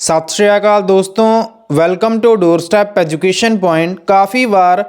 ਸਤਿ ਸ਼੍ਰੀ ਅਕਾਲ ਦੋਸਤੋ welcome to door step education point ਕਾਫੀ ਵਾਰ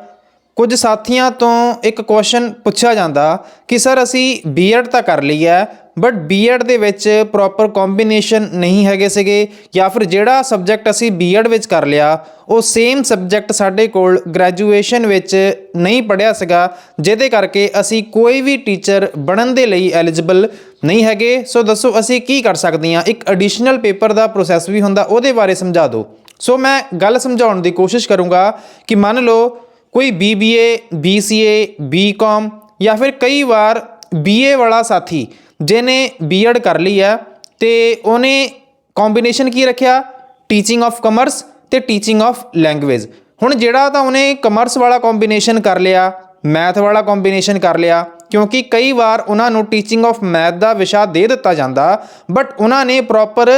ਕੁਝ ਸਾਥੀਆਂ ਤੋਂ ਇੱਕ ਕੁਐਸਚਨ ਪੁੱਛਿਆ ਜਾਂਦਾ ਕਿ ਸਰ ਅਸੀਂ ਬੀਐਡ ਤਾਂ ਕਰ ਲਈ ਹੈ ਬਟ ਬੀਐਡ ਦੇ ਵਿੱਚ ਪ੍ਰੋਪਰ ਕੰਬੀਨੇਸ਼ਨ ਨਹੀਂ ਹੈਗੇ ਸੀਗੇ ਜਾਂ ਫਿਰ ਜਿਹੜਾ ਸਬਜੈਕਟ ਅਸੀਂ ਬੀਐਡ ਵਿੱਚ ਕਰ ਲਿਆ, ਉਹ ਸੇਮ ਸਬਜੈਕਟ ਸਾਡੇ ਕੋਲ ਗ੍ਰੈਜੂਏਸ਼ਨ ਵਿੱਚ ਨਹੀਂ ਪੜਿਆ ਸੀਗਾ, ਜਿਹਦੇ ਕਰਕੇ ਅਸੀਂ ਕੋਈ ਵੀ ਟੀਚਰ ਬਣਨ ਦੇ ਲਈ ਐਲੀਜੀਬਲ ਨਹੀਂ ਹੈਗੇ। ਸੋ ਦੱਸੋ ਅਸੀਂ ਕੀ ਕਰ ਸਕਦੇ ਹਾਂ? ਇੱਕ ਐਡੀਸ਼ਨਲ ਪੇਪਰ ਦਾ ਪ੍ਰੋਸੈਸ ਵੀ ਹੁੰਦਾ, ਉਹਦੇ ਬਾਰੇ ਸਮਝਾ ਦਿਓ। ਸੋ ਮੈਂ ਗੱਲ ਸਮਝਾਉਣ ਦੀ ਕੋਸ਼ਿਸ਼ ਕਰੂੰਗਾ ਕਿ ਮੰਨ ਲਓ ਕੋਈ BBA BCA BCom ਜਾਂ ਫਿਰ ਕਈ ਵਾਰ BA ਵਾਲਾ ਸਾਥੀ ਜਿਹਨੇ ਬੀਐਡ ਕਰ ਲਈ ਹੈ ਤੇ ਉਹਨੇ ਕੰਬੀਨੇਸ਼ਨ ਕੀ ਰੱਖਿਆ? ਟੀਚਿੰਗ ਆਫ ਕਮਰਸ ਤੇ ਟੀਚਿੰਗ ਆਫ ਲੈਂਗੁਏਜ ਹੁਣ ਜਿਹੜਾ ਤਾਂ ਉਹਨੇ ਕਮਰਸ ਵਾਲਾ ਕੰਬੀਨੇਸ਼ਨ ਕਰ ਲਿਆ ਮੈਥ ਵਾਲਾ ਕੰਬੀਨੇਸ਼ਨ ਕਰ ਲਿਆ, ਕਿਉਂਕਿ ਕਈ ਵਾਰ ਉਹਨਾਂ ਨੂੰ ਟੀਚਿੰਗ ਆਫ ਮੈਥ ਦਾ ਵਿਸ਼ਾ ਦੇ ਦਿੱਤਾ ਜਾਂਦਾ ਬਟ ਉਹਨਾਂ ਨੇ ਪ੍ਰੋਪਰ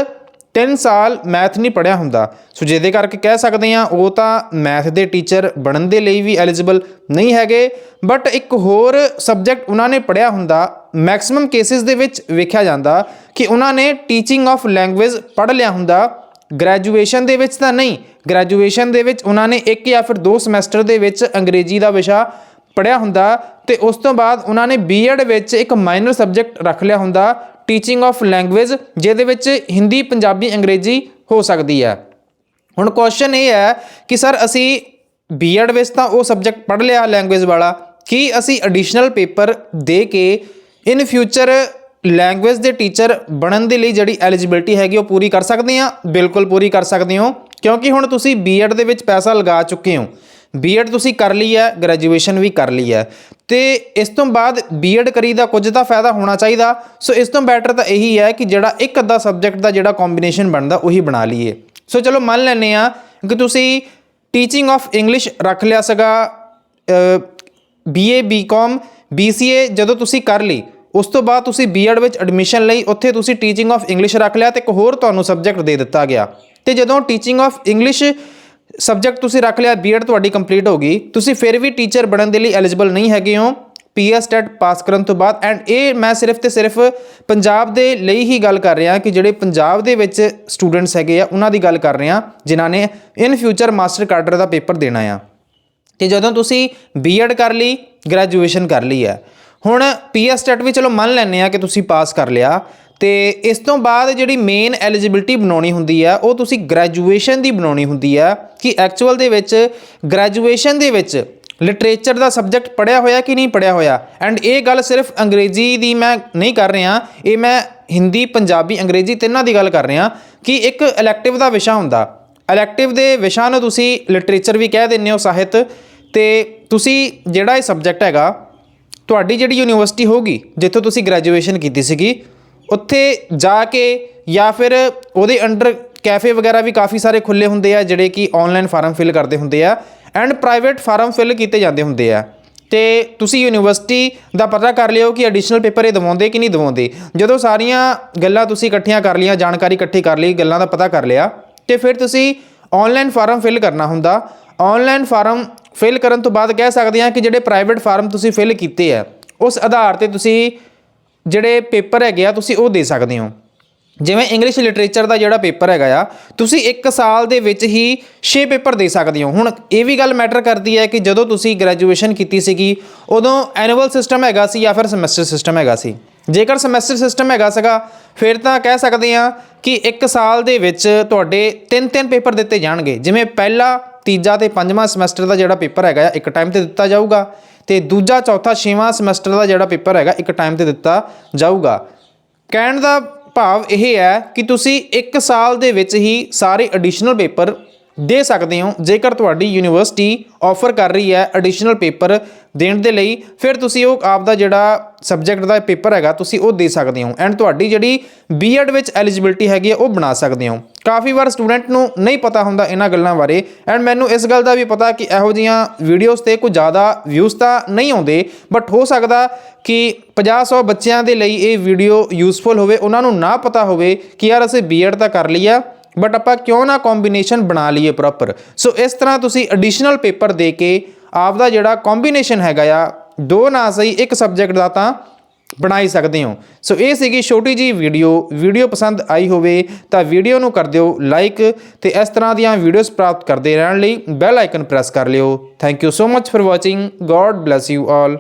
3 ਸਾਲ ਮੈਥ ਨਹੀਂ ਪੜਿਆ ਹੁੰਦਾ। ਸੋ ਜਿਹਦੇ ਕਰਕੇ ਕਹਿ ਸਕਦੇ ਆ ਉਹ ਤਾਂ ਮੈਥ ਦੇ ਟੀਚਰ ਬਣਨ ਦੇ ਲਈ ਵੀ ਐਲੀਜੀਬਲ ਨਹੀਂ ਹੈਗੇ। ਬਟ ਇੱਕ ਹੋਰ ਸਬਜੈਕਟ ਉਹਨਾਂ ਨੇ ਪੜਿਆ ਹੁੰਦਾ, ਮੈਕਸਿਮਮ ਕੇਸਿਸ ਦੇ ਵਿੱਚ ਵੇਖਿਆ ਜਾਂਦਾ ਕਿ ਉਹਨਾਂ ਨੇ ਟੀਚਿੰਗ ਆਫ ਲੈਂਗੁਏਜ ਪੜ੍ਹ ਲਿਆ ਹੁੰਦਾ। ਗ੍ਰੈਜੂਏਸ਼ਨ ਦੇ ਵਿੱਚ ਤਾਂ ਨਹੀਂ, ਗ੍ਰੈਜੂਏਸ਼ਨ ਦੇ ਵਿੱਚ ਉਹਨਾਂ ਨੇ ਇੱਕ ਜਾਂ ਫਿਰ ਦੋ ਸਮੈਸਟਰ ਦੇ ਵਿੱਚ ਅੰਗਰੇਜ਼ੀ ਦਾ ਵਿਸ਼ਾ ਪੜਿਆ ਹੁੰਦਾ ਤੇ ਉਸ ਤੋਂ ਬਾਅਦ ਉਹਨਾਂ ਨੇ ਬੀਐਡ ਵਿੱਚ ਇੱਕ ਮਾਈਨਰ ਸਬਜੈਕਟ ਰੱਖ ਲਿਆ ਹੁੰਦਾ ਟੀਚਿੰਗ ਆਫ ਲੈਂਗੁਏਜ ਜਿਹਦੇ ਵਿੱਚ ਹਿੰਦੀ, ਪੰਜਾਬੀ, ਅੰਗਰੇਜ਼ੀ ਹੋ ਸਕਦੀ ਹੈ। ਹੁਣ ਕੁਐਸਚਨ ਇਹ ਹੈ ਕਿ ਸਰ ਅਸੀਂ ਬੀਐਡ ਵਿੱਚ ਤਾਂ ਉਹ ਸਬਜੈਕਟ ਪੜ੍ਹ ਲਿਆ ਲੈਂਗੁਏਜ ਵਾਲਾ, ਕੀ ਅਸੀਂ ਐਡੀਸ਼ਨਲ ਪੇਪਰ ਦੇ ਕੇ ਇਨ ਫਿਊਚਰ ਲੈਂਗੁਏਜ ਦੇ ਟੀਚਰ ਬਣਨ ਦੇ ਲਈ ਜਿਹੜੀ ਐਲੀਜੀਬਿਲਟੀ ਹੈਗੀ ਉਹ ਪੂਰੀ ਕਰ ਸਕਦੇ ਹਾਂ? ਬਿਲਕੁਲ ਪੂਰੀ ਕਰ ਸਕਦੇ ਹੋ। ਕਿਉਂਕਿ ਹੁਣ ਤੁਸੀਂ ਬੀਐਡ ਦੇ ਵਿੱਚ ਪੈਸਾ ਲਗਾ ਚੁੱਕੇ ਹੋ। ਬੀਐਡ ਤੁਸੀਂ ਕਰ ਲਈ ਹੈ ਗ੍ਰੈਜੂਏਸ਼ਨ ਵੀ ਕਰ ਲਈ ਹੈ। ਤੇ ਇਸ ਤੋਂ ਬਾਅਦ ਬੀਐਡ ਕਰੀ ਦਾ ਕੁਝ ਤਾਂ ਫਾਇਦਾ ਹੋਣਾ ਚਾਹੀਦਾ। ਸੋ ਇਸ ਤੋਂ ਬੈਟਰ ਤਾਂ ਇਹੀ ਹੈ ਕਿ ਜਿਹੜਾ ਇੱਕ ਅੱਧਾ ਸਬਜੈਕਟ ਦਾ ਜਿਹੜਾ ਕੰਬੀਨੇਸ਼ਨ ਬਣਦਾ, ਉਹੀ ਬਣਾ ਲਈਏ। ਸੋ ਚਲੋ ਮੰਨ ਲੈਨੇ ਆ ਕਿ ਤੁਸੀਂ ਟੀਚਿੰਗ ਆਫ ਇੰਗਲਿਸ਼ ਰੱਖ ਲਿਆ ਸੀਗਾ ਬੀਏ ਬੀਕਾਮ ਬੀਸੀਏ ਜਦੋਂ ਤੁਸੀਂ ਕਰ ਲਈ, ਉਸ ਤੋਂ ਬਾਅਦ ਤੁਸੀਂ ਬੀਐਡ ਵਿੱਚ ਐਡਮਿਸ਼ਨ ਲਈ, ਉੱਥੇ ਤੁਸੀਂ ਟੀਚਿੰਗ ਆਫ ਇੰਗਲਿਸ਼ ਰੱਖ ਲਿਆ ਤੇ ਇੱਕ ਹੋਰ ਤੁਹਾਨੂੰ ਸਬਜੈਕਟ ਦੇ ਦਿੱਤਾ ਗਿਆ। ਤੇ ਜਦੋਂ ਟੀਚਿੰਗ ਆਫ ਇੰਗਲਿਸ਼ ਸਬਜੈਕਟ ਤੁਸੀਂ ਰੱਖ ਲਿਆ ਬੀਐਡ ਤੁਹਾਡੀ ਕੰਪਲੀਟ ਹੋ ਗਈ। ਤੁਸੀਂ ਫਿਰ ਵੀ ਟੀਚਰ ਬਣਨ ਦੇ ਲਈ ਐਲੀਜੀਬਲ ਨਹੀਂ ਹੈਗੇ ਹੋ। ਪੀਐਸ ਟੈਟ ਪਾਸ ਕਰਨ ਤੋਂ ਬਾਅਦ ਐਂਡ ਇਹ ਮੈਂ ਸਿਰਫ ਤੇ ਸਿਰਫ ਪੰਜਾਬ ਦੇ ਲਈ ਹੀ ਗੱਲ ਕਰ ਰਿਹਾ ਕਿ ਜਿਹੜੇ ਪੰਜਾਬ ਦੇ ਵਿੱਚ ਸਟੂਡੈਂਟਸ ਹੈਗੇ ਆ, ਉਹਨਾਂ ਦੀ ਗੱਲ ਕਰ ਰਿਹਾ, ਜਿਨ੍ਹਾਂ ਨੇ ਇਨ ਫਿਊਚਰ ਮਾਸਟਰ ਕਾਡਰ ਦਾ ਪੇਪਰ ਦੇਣਾ ਆ। ਤੇ ਜਦੋਂ ਤੁਸੀਂ ਬੀਐਡ ਕਰ ਲਈ ਗ੍ਰੈਜੂਏਸ਼ਨ ਕਰ ਲਈ ਹੈ ਹੁਣ ਪੀਐਸ ਟੈਟ ਵੀ ਚਲੋ ਮੰਨ ਲੈਂਦੇ ਆ ਕਿ ਤੁਸੀਂ ਪਾਸ ਕਰ ਲਿਆ। ਤੇ ਇਸ ਤੋਂ ਬਾਅਦ ਜਿਹੜੀ ਮੇਨ ਐਲੀਜੀਬਿਲਟੀ ਬਣਾਉਣੀ ਹੁੰਦੀ ਆ, ਉਹ ਤੁਸੀਂ ਗ੍ਰੈਜੂਏਸ਼ਨ ਦੀ ਬਣਾਉਣੀ ਹੁੰਦੀ ਆ ਕਿ ਐਕਚੁਅਲ ਦੇ ਵਿੱਚ ਗ੍ਰੈਜੂਏਸ਼ਨ ਦੇ ਵਿੱਚ ਲਿਟਰੇਚਰ ਦਾ ਸਬਜੈਕਟ ਪੜਿਆ ਹੋਇਆ ਕਿ ਨਹੀਂ ਪੜਿਆ ਹੋਇਆ? ਐਂਡ ਇਹ ਗੱਲ ਸਿਰਫ ਅੰਗਰੇਜ਼ੀ ਦੀ ਮੈਂ ਨਹੀਂ ਕਰ ਰਿਹਾ, ਇਹ ਮੈਂ ਹਿੰਦੀ, ਪੰਜਾਬੀ, ਅੰਗਰੇਜ਼ੀ ਤਿੰਨਾਂ ਦੀ ਗੱਲ ਕਰ ਰਿਹਾ ਕਿ ਇੱਕ ਇਲੈਕਟਿਵ ਦਾ ਵਿਸ਼ਾ ਹੁੰਦਾ। ਇਲੈਕਟਿਵ ਦੇ ਵਿਸ਼ਾ ਨੂੰ ਤੁਸੀਂ ਲਿਟਰੇਚਰ ਵੀ ਕਹਿ ਦਿੰਦੇ ਹੋ ਸਾਹਿਤ ਤੇ ਤੁਸੀਂ ਜਿਹੜਾ ਇਹ ਸਬਜੈਕਟ ਹੈਗਾ, ਤੁਹਾਡੀ ਜਿਹੜੀ ਯੂਨੀਵਰਸਿਟੀ ਹੋਗੀ ਜਿੱਥੋਂ ਤੁਸੀਂ ਗ੍ਰੈਜੂਏਸ਼ਨ ਕੀਤੀ ਸੀਗੀ ਉੱਥੇ ਜਾ ਕੇ ਜਾਂ ਫਿਰ ਉਹਦੇ ਅੰਡਰ ਕੈਫੇ ਵਗੈਰਾ ਵੀ ਕਾਫੀ ਸਾਰੇ ਖੁੱਲੇ ਹੁੰਦੇ ਆ, ਜਿਹੜੇ ਕਿ ਆਨਲਾਈਨ ਫਾਰਮ ਫਿਲ ਕਰਦੇ ਹੁੰਦੇ ਆ ਐਂਡ ਪ੍ਰਾਈਵੇਟ ਫਾਰਮ ਫਿਲ ਕੀਤੇ ਜਾਂਦੇ ਹੁੰਦੇ ਆ। ਤੇ ਤੁਸੀਂ ਯੂਨੀਵਰਸਿਟੀ ਦਾ ਪਤਾ ਕਰ ਲਿਓ ਕਿ ਐਡੀਸ਼ਨਲ ਪੇਪਰ ਇਹ ਦਵਾਉਂਦੇ ਕਿ ਨਹੀਂ ਦਵਾਉਂਦੇ। ਜਦੋਂ ਸਾਰੀਆਂ ਗੱਲਾਂ ਤੁਸੀਂ ਇਕੱਠੀਆਂ ਕਰ ਲਈਆਂ, ਜਾਣਕਾਰੀ ਇਕੱਠੀ ਕਰ ਲਈ, ਗੱਲਾਂ ਦਾ ਪਤਾ ਕਰ ਲਿਆ, ਤੇ ਫਿਰ ਤੁਸੀਂ ਆਨਲਾਈਨ ਫਾਰਮ ਫਿਲ ਕਰਨਾ ਹੁੰਦਾ। ਆਨਲਾਈਨ ਫਾਰਮ ਫਿਲ ਕਰਨ ਤੋਂ ਬਾਅਦ ਕਹਿ ਸਕਦੇ ਹਾਂ ਕਿ ਜਿਹੜੇ ਪ੍ਰਾਈਵੇਟ ਫਾਰਮ ਤੁਸੀਂ ਫਿਲ ਕੀਤੇ ਆ, ਉਸ ਆਧਾਰ ਤੇ ਤੁਸੀਂ ਜਿਹੜੇ ਪੇਪਰ ਹੈਗੇ ਆ, ਤੁਸੀਂ ਉਹ ਦੇ ਸਕਦੇ ਹੋ। ਜਿਵੇਂ ਇੰਗਲਿਸ਼ ਲਿਟਰੇਚਰ ਦਾ ਜਿਹੜਾ ਪੇਪਰ ਹੈਗਾ ਆ, ਤੁਸੀਂ 1 ਸਾਲ ਦੇ ਵਿੱਚ ਹੀ 6 ਪੇਪਰ ਦੇ ਸਕਦੇ ਹੋ। ਹੁਣ ਇਹ ਵੀ ਗੱਲ ਮੈਟਰ ਕਰਦੀ ਹੈ ਕਿ ਜਦੋਂ ਤੁਸੀਂ ਗ੍ਰੈਜੂਏਸ਼ਨ ਕੀਤੀ ਸੀਗੀ, ਉਦੋਂ ਐਨੂਅਲ ਸਿਸਟਮ ਹੈਗਾ ਸੀ ਜਾਂ ਫਿਰ ਸਮੈਸਟਰ ਸਿਸਟਮ ਹੈਗਾ ਸੀ। ਜੇਕਰ ਸਮੈਸਟਰ ਸਿਸਟਮ ਹੈਗਾ ਸੀਗਾ, ਫਿਰ ਤਾਂ ਕਹਿ ਸਕਦੇ ਆ ਕਿ 1 ਸਾਲ ਦੇ ਵਿੱਚ ਤੁਹਾਡੇ 3-3 ਪੇਪਰ ਦਿੱਤੇ ਜਾਣਗੇ। ਜਿਵੇਂ ਪਹਿਲਾ, ਤੀਜਾ ਤੇ ਪੰਜਵਾਂ ਸਮੈਸਟਰ ਦਾ ਜਿਹੜਾ ਪੇਪਰ ਹੈਗਾ ਆ, ਇੱਕ ਟਾਈਮ ਤੇ ਦਿੱਤਾ ਜਾਊਗਾ। ਤੇ ਦੂਜਾ ਚੌਥਾ ਛੇਵਾਂ ਸਮੈਸਟਰ ਦਾ ਜਿਹੜਾ ਪੇਪਰ ਹੈਗਾ, ਇੱਕ ਟਾਈਮ ਤੇ ਦਿੱਤਾ ਜਾਊਗਾ। ਕਹਿਣ ਦਾ ਭਾਵ ਇਹ ਹੈ ਕਿ ਤੁਸੀਂ 1 ਸਾਲ ਦੇ ਵਿੱਚ ਹੀ ਸਾਰੇ ਐਡੀਸ਼ਨਲ ਪੇਪਰ ਦੇ ਸਕਦੇ ਹੋ, ਜੇਕਰ ਤੁਹਾਡੀ ਯੂਨੀਵਰਸਿਟੀ ਆਫਰ ਕਰ ਰਹੀ ਹੈ ਐਡੀਸ਼ਨਲ ਪੇਪਰ ਦੇਣ ਦੇ ਲਈ, ਫਿਰ ਤੁਸੀਂ ਉਹ ਆਪ ਦਾ ਜਿਹੜਾ ਸਬਜੈਕਟ ਦਾ ਪੇਪਰ ਹੈਗਾ, ਤੁਸੀਂ ਉਹ ਦੇ ਸਕਦੇ ਹੋ। ਐਂਡ ਤੁਹਾਡੀ ਜਿਹੜੀ ਬੀਐਡ ਵਿੱਚ ਐਲੀਜੀਬਿਲਟੀ ਹੈਗੀ ਹੈ, ਉਹ ਬਣਾ ਸਕਦੇ ਹੋ। ਕਾਫੀ ਵਾਰ ਸਟੂਡੈਂਟ ਨੂੰ ਨਹੀਂ ਪਤਾ ਹੁੰਦਾ ਇਹਨਾਂ ਗੱਲਾਂ ਬਾਰੇ। ਐਂਡ ਮੈਨੂੰ ਇਸ ਗੱਲ ਦਾ ਵੀ ਪਤਾ ਕਿ ਇਹੋ ਜੀਆਂ ਵੀਡੀਓਜ਼ ਤੇ ਕੋਈ ਜ਼ਿਆਦਾ ਵਿਊਜ਼ ਤਾਂ ਨਹੀਂ ਆਉਂਦੇ। ਬਟ ਹੋ ਸਕਦਾ ਕਿ 50-100 ਬੱਚਿਆਂ ਦੇ ਲਈ ਇਹ ਵੀਡੀਓ ਯੂਸਫੁਲ ਹੋਵੇ, ਉਹਨਾਂ ਨੂੰ ਨਾ ਪਤਾ ਹੋਵੇ ਕਿ ਯਾਰ ਅਸੀਂ ਬੀਐਡ ਤਾਂ ਕਰ ਲਿਆ ਬਟ ਆਪਾਂ ਕਿਉਂ ਨਾ ਕੰਬੀਨੇਸ਼ਨ ਬਣਾ ਲਈਏ ਪ੍ਰੋਪਰ ਸੋ ਇਸ ਤਰ੍ਹਾਂ ਤੁਸੀਂ ਐਡੀਸ਼ਨਲ ਪੇਪਰ ਦੇ ਕੇ ਆਪ ਦਾ ਜਿਹੜਾ ਕੰਬੀਨੇਸ਼ਨ ਹੈਗਾ ਆ, ਦੋ ਨਾ ਸਹੀ, ਇੱਕ ਸਬਜੈਕਟ ਦਾ ਤਾਂ ਬਣਾਈ ਸਕਦੇ ਹੋ। ਸੋ ਇਹ ਸੀਗੀ ਛੋਟੀ ਜੀ ਵੀਡੀਓ। ਵੀਡੀਓ ਪਸੰਦ ਆਈ ਹੋਵੇ ਤਾਂ ਵੀਡੀਓ ਨੂੰ ਕਰ ਦਿਓ ਲਾਈਕ ਤੇ ਇਸ ਤਰ੍ਹਾਂ ਦੀਆਂ ਵੀਡੀਓਜ਼ ਪ੍ਰਾਪਤ ਕਰਦੇ ਰਹਿਣ ਲਈ ਬੈਲ ਆਈਕਨ ਪ੍ਰੈਸ ਕਰ ਲਿਓ। Thank you so much for watching god bless you all